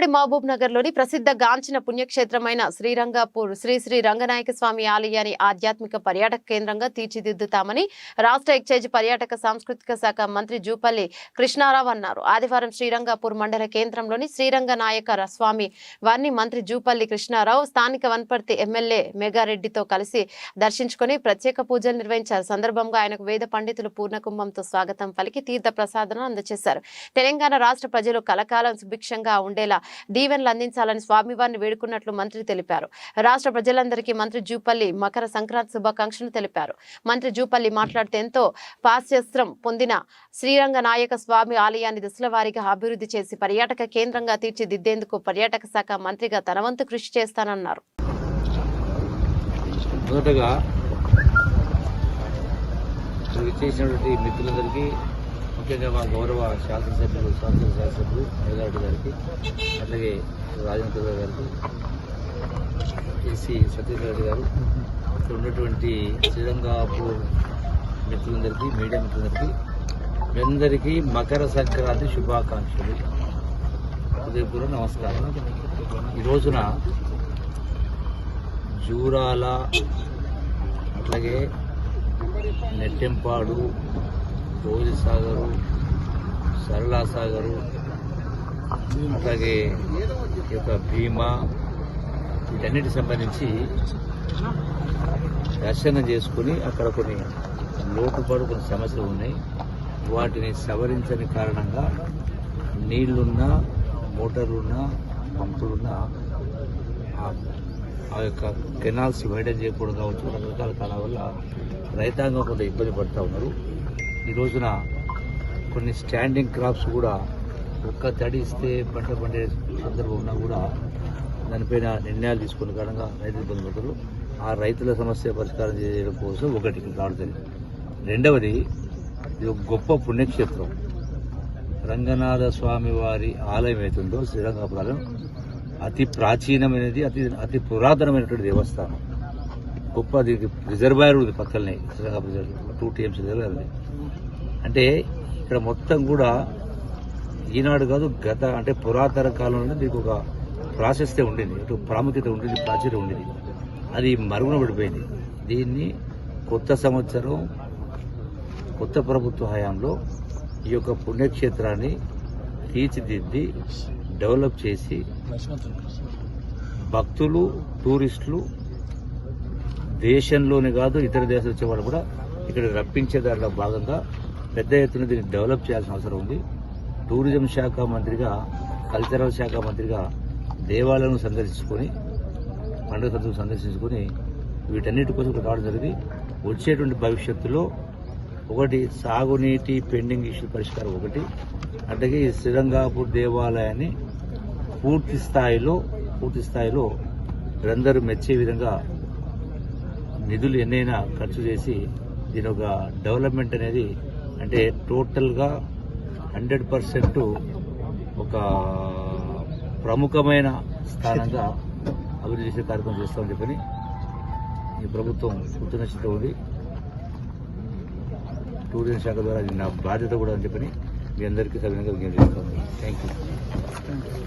ఉమ్మడి మహబూబ్ నగర్లోని ప్రసిద్ధ గాంచిన పుణ్యక్షేత్రమైన శ్రీరంగపూర్ శ్రీ శ్రీ రంగనాయక స్వామి ఆలయాన్ని ఆధ్యాత్మిక పర్యాటక కేంద్రంగా తీర్చిదిద్దుతామని రాష్ట్ర ఎక్సైజ్ పర్యాటక సాంస్కృతిక శాఖ మంత్రి జూపల్లి కృష్ణారావు అన్నారు. ఆదివారం శ్రీరంగపూర్ మండల కేంద్రంలోని శ్రీరంగనాయక స్వామి వారిని మంత్రి జూపల్లి కృష్ణారావు స్థానిక వనపర్తి ఎమ్మెల్యే మెగారెడ్డితో కలిసి దర్శించుకుని ప్రత్యేక పూజలు నిర్వహించారు. సందర్భంగా ఆయనకు వేద పండితులు పూర్ణకుంభంతో స్వాగతం పలికి తీర్థ ప్రసాదం అందజేశారు. తెలంగాణ రాష్ట్ర ప్రజలు కలకాలం సుభిక్షంగా ఉండేలా దీవెనలు అందించాలని స్వామివారిని వేడుకున్నట్లు మంత్రి తెలిపారు. రాష్ట్ర ప్రజలందరికీ మంత్రి జూపల్లి మకర సంక్రాంతి శుభాకాంక్షలు తెలిపారు. మంత్రి జూపల్లి మాట్లాడుతూ ఎంతో పాశ్యస్త్రం పొందిన శ్రీరంగ నాయక స్వామి ఆలయాన్ని దశల వారీగా అభివృద్ధి చేసి పర్యాటక కేంద్రంగా తీర్చిదిద్దేందుకు పర్యాటక శాఖ మంత్రిగా తనవంతు కృషి చేస్తానన్నారు. మొదటగా చేసినటువంటి మిత్రులందరికీ ముఖ్యంగా మా గౌరవ శాసనసభ్యులు శాసన శాసనసభ్యులు మెగారెడ్డి గారికి అట్లాగే రాజేంద్ర గారికి ఏసీ సత్యరెడ్డి గారు ఇక్కడ ఉన్నటువంటి శ్రీరంగాపూర్ మిత్రులందరికీ మీడియా మిత్రులందరికీ మీ అందరికీ మకర సంక్రాంతి శుభాకాంక్షలు. హృదయపూర్వక నమస్కారం. ఈ రోజున జూరాల అట్లాగే నెట్టెంపాడు రోజు సాగరు సరళా సాగరు అట్లాగే ఈ యొక్క భీమా వీటన్నిటికి సంబంధించి దర్శనం చేసుకుని అక్కడ కొన్ని లోటుపాటు కొన్ని సమస్యలు ఉన్నాయి. వాటిని సవరించని కారణంగా నీళ్ళున్నా మోటార్లున్నా పంపులున్నా ఆ- ఆ యొక్క కెనాల్స్ మెయింటైన్ చేయకూడదు. కావచ్చు రకరకాల కారణాల వల్ల రైతాంగం కొంత ఇబ్బంది పడుతూ ఉన్నారు. ఈ రోజున కొన్ని స్టాండింగ్ క్రాప్స్ కూడా ఒక్క తడి ఇస్తే పంట పండే సందర్భం ఉన్నా కూడా దానిపైన నిర్ణయాలు తీసుకున్న కారణంగా రైతులు ఇబ్బంది పడతారు. ఆ రైతుల సమస్య పరిష్కారం చేయడం కోసం ఒకటి ఇక్కడ రావడం రెండవది ఇది ఒక గొప్ప పుణ్యక్షేత్రం. రంగనాథ స్వామి వారి ఆలయం అవుతుందో శ్రీరంగపురం అతి ప్రాచీనమైనది అతి అతి పురాతనమైనటువంటి దేవస్థానం. గొప్ప దీనికి రిజర్వాయర్ ఉంది పక్కనే రిజర్వాయర్ టూ టీఎంసీ రిజర్వాయర్ ఉంది అంటే ఇక్కడ మొత్తం కూడా ఈనాడు కాదు గత అంటే పురాతన కాలంలో దీనికి ఒక ప్రాశస్త్యం ఉండింది ఇటు ప్రాముఖ్యత ఉండింది ప్రాచుర్యం ఉండింది. అది మరుగున పడిపోయింది. దీన్ని కొత్త సంవత్సరం కొత్త ప్రభుత్వ హయాంలో ఈ యొక్క పుణ్యక్షేత్రాన్ని తీర్చిదిద్ది డెవలప్ చేసి భక్తులు టూరిస్టులు దేశంలోనే కాదు ఇతర దేశాలు వచ్చేవాళ్ళు కూడా ఇక్కడ రప్పించే దానిలో భాగంగా పెద్ద ఎత్తున దీన్ని డెవలప్ చేయాల్సిన అవసరం ఉంది. టూరిజం శాఖ మంత్రిగా కల్చరల్ శాఖ మంత్రిగా దేవాలయం సందర్శించుకొని పండుగ సందర్భం సందర్శించుకొని వీటన్నిటి కోసం ఇక్కడ రావడం జరిగింది. వచ్చేటువంటి భవిష్యత్తులో ఒకటి సాగునీటి పెండింగ్ ఇష్యూ పరిష్కారం ఒకటి. అట్లాగే ఈ శ్రీరంగాపూర్ దేవాలయాన్ని పూర్తి స్థాయిలో పూర్తి స్థాయిలో వీరందరూ మెచ్చే విధంగా నిధులు ఎన్నైనా ఖర్చు చేసి దీని ఒక డెవలప్మెంట్ అనేది అంటే టోటల్గా హండ్రెడ్ పర్సెంట్ ఒక ప్రముఖమైన స్థానంగా అభివృద్ధి చేసే కార్యక్రమం చేస్తామని చెప్పని ఈ ప్రభుత్వం కృతజ్ఞత ఉంది. టూరిజం శాఖ ద్వారా నా బాధ్యత కూడా అని చెప్పని మీ అందరికీ సవినంగా విజ్ఞప్తి చేస్తాను. Thank you